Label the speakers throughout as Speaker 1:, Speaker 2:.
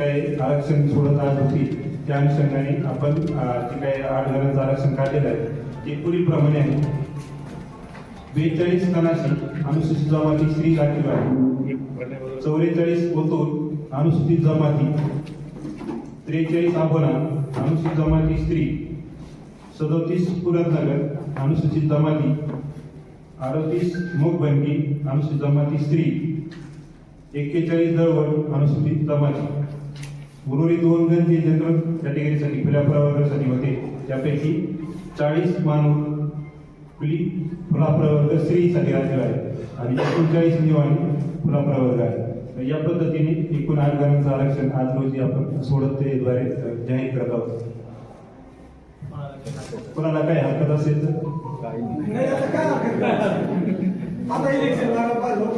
Speaker 1: काही आरक्षण सोडत आज होती त्या अनुषंगाने आपण अं, जे काही आठ जणांचं आरक्षण काढलेलं आहे ते पुरीप्रमाणे आहे. बेचाळीस कनाशी अनुसूचित जमाती स्त्री राखीव आहे. चौवेचाळीस ओतूर अनुसूचित जमाती. त्रेचाळीस आबोना अनुसूचित जमाती स्त्री सदोतीस पुरतनगर अनुसूचित जमाती. अडतीस मुखबंदी अनुसूचित जमाती स्त्री एक्केचाळीस दळवट अनुसूचित जमाती. उर्वरित दोन जण जे जनरल कॅटेगरीसाठी खुल्या प्रवर्गासाठी होते त्यापैकी चाळीस मानव खुली खुला प्रवर्ग स्त्रीसाठी राखीव आहे आणि एकोणचाळीस निवाणी खुला प्रवर्ग आहे या पद्धतीने एकूण आठ जणांचं आरक्षण आज रोजी आपण सोडतेद्वारे जाहीर करत आहोत. कोणाला काही हरकत असेल तर?
Speaker 2: आता इलेक्शन लोक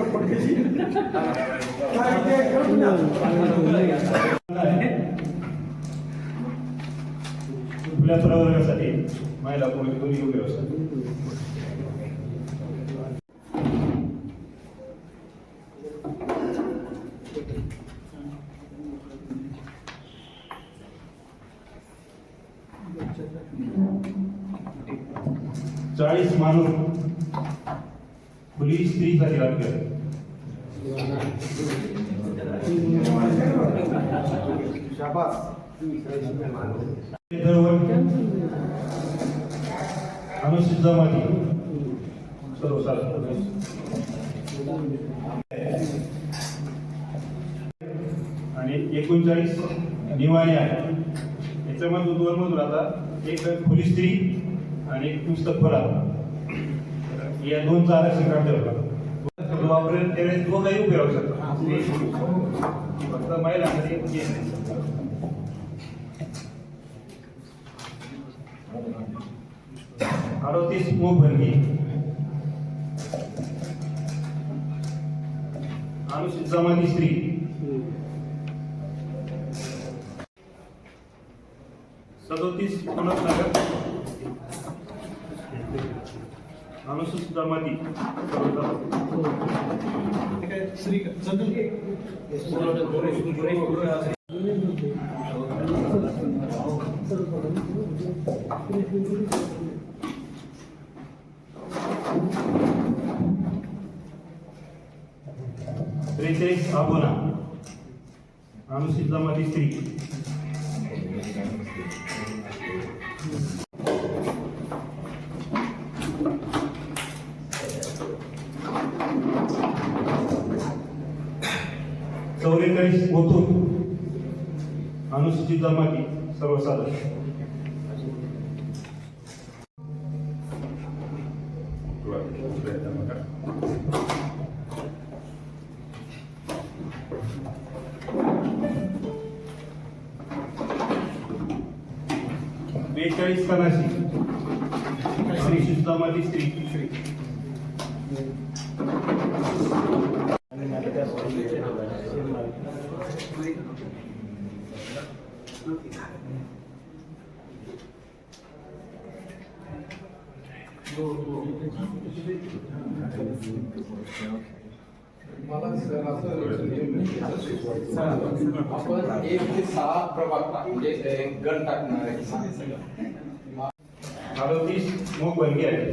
Speaker 1: खुल्या प्रवर्गासाठी महिला कोणी योग्य असतात चाळीस मानव खुली स्त्रीसाठी राखीव आहे दरवर्षी अनुसूचित जमाती सर्व आणि एकोणचाळीस निवाणी आहे. याच्यामधून दोन मधून आता एक खुली स्त्री आणि एक पुस्तक खोला या दोन आरक्षण काढलं वापरेल त्यावेळेस दोघंही उभे राहू शकतात. फक्त महिला हे नाही. अडतीस मुखभंगी अनुसूचित जमाती स्त्री सदोतीस पुनर्नगर अनुसूचित जमाती त्रेचाळीस आबोना अनुसूचित जमाती स्त्री. चौवेचाळीस ओतूर अनुसूचित जमाती सर्वसाधारण. बेचाळीस कनाशी अनुसूचित जमाती स्त्री
Speaker 3: मला सर असं आपण एक ते सहा प्रभाग टाक- म्हणजे ए, गण टाकणार आहे.
Speaker 1: अडतीस मूग बनगी आहे.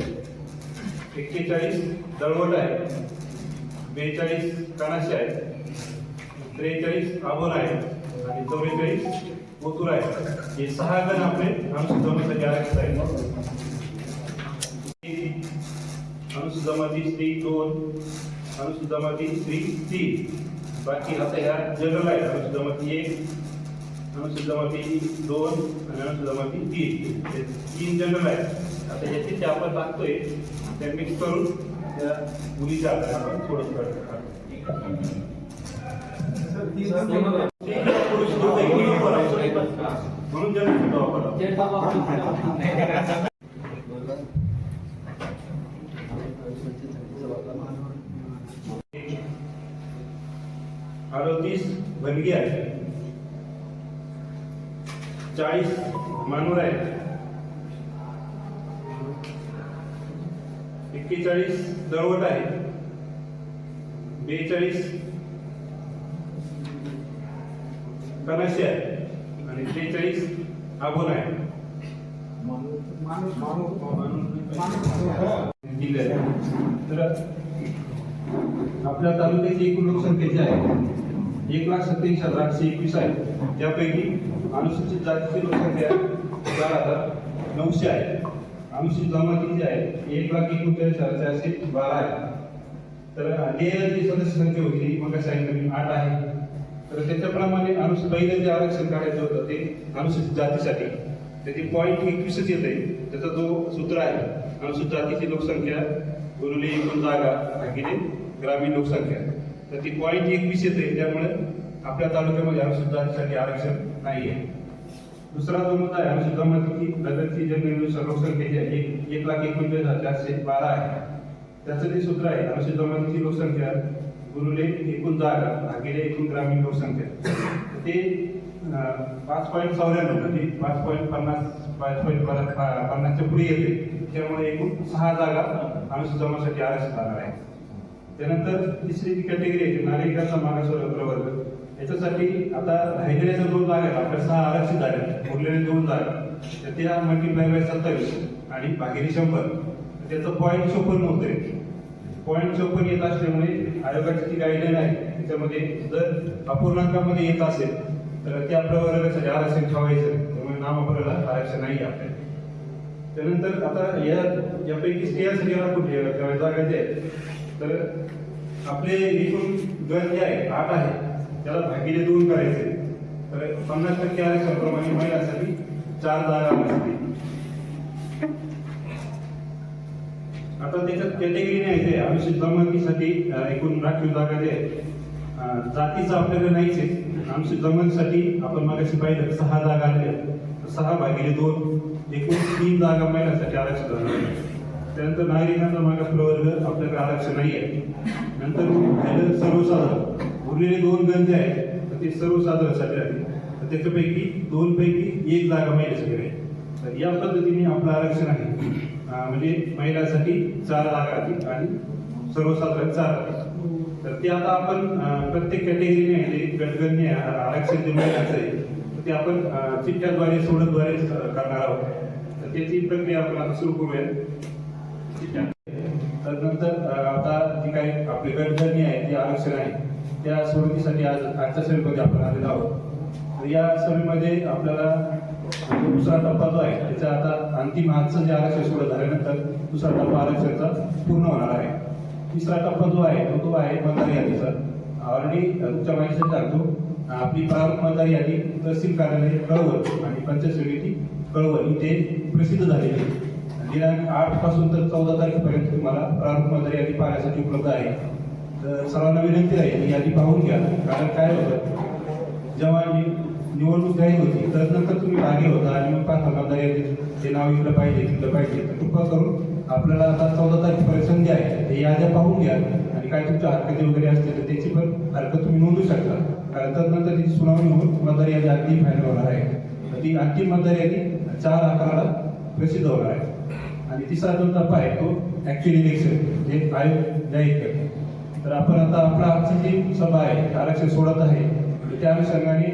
Speaker 1: एक्केचाळीस दळवट आहे. बेचाळीस कणाशी आहे. त्रेचाळीस आबोन आहे. आणि चौवेचाळीस ओतूर आहे. हे सहा गण आपले अनुसूचित आरक्षित आहेत. अनुसूचित स्त्री दोन अनुसूचित स्त्री तीन. बाकी आता ह्या जनरल आहेत. अनुसूचित एक अनुसूचित जमाती दोन आणि अनुसूचित जमाती तीन. तीन जनरल आहेत. आता याचे जे आपण टाकतोय त्या मिक्स करून त्या मुलीच्या हातात आपण थोडं म्हणून जनरल अडतीस भनगी आहे चाळीस मानूर आहेत. एक्केचाळीस दळवट आहे बेचाळीस कनाशे आहे आणि त्रेचाळीस आबोन आहे जिल्ह्यात तर आपल्या तालुक्याची एकूण लोकसंख्या जी आहे एक लाख सत्याऐंशी हजार आठशे एकवीस आहे. त्यापैकी अनुसूचित जातीची लोकसंख्या चार हजार नऊशे आहे. अनुसूचित जमाती जी आहे. एक लाख एकोणचाळीस हजार चारशे बारा आहे. तर लेयर जी सदस्य संख्या होती. मग सांगितलं मी आठ आहे. तर त्याच्याप्रमाणे अनुस पहिलं जे आरक्षण काढायचं होतं ते अनुसूचित जातीसाठी. त्याची पॉईंट एकवीसच येते त्याचा जो सूत्र आहे अनुसूचित जातीची लोकसंख्या गुरुले एकूण जागा भागिले ग्रामीण लोकसंख्या. तर ती पॉईंट एकवीस येते त्यामुळे आपल्या तालुक्यामध्ये अनुसूचित आरक्षण नाही आहे दुसरा जो मुद्दा आहे अनुसूचित की नगरची जनगणनेनुसार लोकसंख्या आहे एक एक लाख एकोणचाळीस हजार चारशे बारा आहे. त्याचं जे सूत्र आहे अनुसूचित लोकसंख्या गुरुले एकूण जागा भागिले एकूण ग्रामीण लोकसंख्या. ते पाच पॉईंट चौऱ्याण्णव म्हणजे पाच पॉईंट पन्नास पाच पॉईंट पन्नासच्या पुढे येते. त्यामुळे एकूण सहा जागा अनुसूचित जमातीसाठी आरक्षित आहे त्यानंतर तिसरी जी कॅटेगरी आहे नागरिकांचा मागासवर्ग प्रवर्ग. याच्यासाठी आता राहिलेल्या ज्या दोन जागा आहेत आपल्या सहा आरक्षित झाल्या आहेत. उरलेल्या दोन जागा तर त्या मल्टिप्लाय बाय सत्तावीस आणि भागिले शंभर. त्याचं पॉईंट चोपन्न होते पॉईंट चोपन्न येत असल्यामुळे आयोगाची जी गाईडलाईन आहे त्याच्यामध्ये जर अपूर्णांकामध्ये येत असेल तर त्या प्रवर्गासाठी आरक्षण ठेवायचं त्यामुळे नामप्रला आरक्षण नाही आपल्या आपल्याला. त्यानंतर आता या यापैकी स्त्रियांसाठी कुठे जागा ज्या आहेत तर आपले एकूण गण जे आहे आठ आहे त्याला भागिले दोन करायचे. तर पन्नास टक्के आरक्षणाप्रमाणे महिलांसाठी चार जागा असते आता त्याच्यात कॅटेगरी नाही आहे. अनुसूचित जमातीसाठी एकूण राखीव जागा जे जातीचं आपल्याकडे नाहीच आहे. अनुसूचित जमातीसाठी आपण मागाशी पाहिलं सहा जागा आल्या आहेत. सहा भागिले दोन एकूण तीन जागा महिलांसाठी आरक्षण त्यानंतर नागरिकांचा मागास प्रवर्ग आपल्याकडे आरक्षण नाही आहे नंतर झालं सर्वसाधारण. उरलेले दोन गंज आहेत तर ते सर्वसाधारणसाठी राहतील तर त्याच्यापैकी दोनपैकी एक जागा महिलेसाठी तर या पद्धतीने आपलं आरक्षण आहे. म्हणजे महिलांसाठी चार जागा राहतील आणि सर्वसाधारण चार राहतील तर ते आता आपण प्रत्येक कॅटेगरीने जे गटगणने आरक्षण जे महिलांचं आहे तर ते आपण चिठ्ठ्याद्वारे सोडतद्वारे करणार आहोत. तर त्याची प्रक्रिया आपण आता सुरू करूया तर नंतर आता जी काही आपली गटगणने आहे जे आरक्षण आहे त्या सोडतीसाठी आज आजच्या सभेमध्ये आपण आलेलो आहोत. तर या सभेमध्ये आपल्याला दुसरा टप्पा जो आहे त्याचा आता अंतिम आजचं जे आरक्षण सोडत झाल्यानंतर दुसरा टप्पा आरक्षणाचा पूर्ण होणार आहे. तिसरा टप्पा जो आहे तो तो आहे मतदार यादीचा. ऑलरेडी तुमच्या माहितीसाठी सांगतो आपली प्रारूप मतदार यादी तहसील कार्यालय कळवण आणि पंचायत समिती कळवण इथे प्रसिद्ध झालेली आहे. दिनांक आठपासून तर चौदा तारखेपर्यंत तुम्हाला प्रारूप मतदार यादी पाहण्यासाठी उपलब्ध आहे. तर सर्वांना विनंती आहे यादी पाहून घ्या. कारण काय होतं? जेव्हा निवडणूक जाहीर होती तर नंतर तुम्ही मागे होता आणि मग पाच मतदार यादीत ते नाव इकडं पाहिजे तिकडं पाहिजे. तर कृपा करून आपल्याला आता चौदा तारखेपर्यंत संधी आहे. ते याद्या पाहून घ्या. आणि काय तुमच्या हरकती वगैरे असतील तर त्याची पण हरकत तुम्ही नोंदवू शकता. कारण तदनंतर त्याची सुनावणी होऊन मतदार यादी अगदी फायनल होणार आहे. ती अंतिम मतदार यादी चार अकराला प्रसिद्ध होणार आहे. आणि तिसरा जो टप्पा आहे तो ऍक्च्युअल इलेक्शन जे आयोग जाहीर करतो. तर आपण आता आपला आजची जी सभा आहे आरक्षण सोडत आहे त्या अनुषंगाने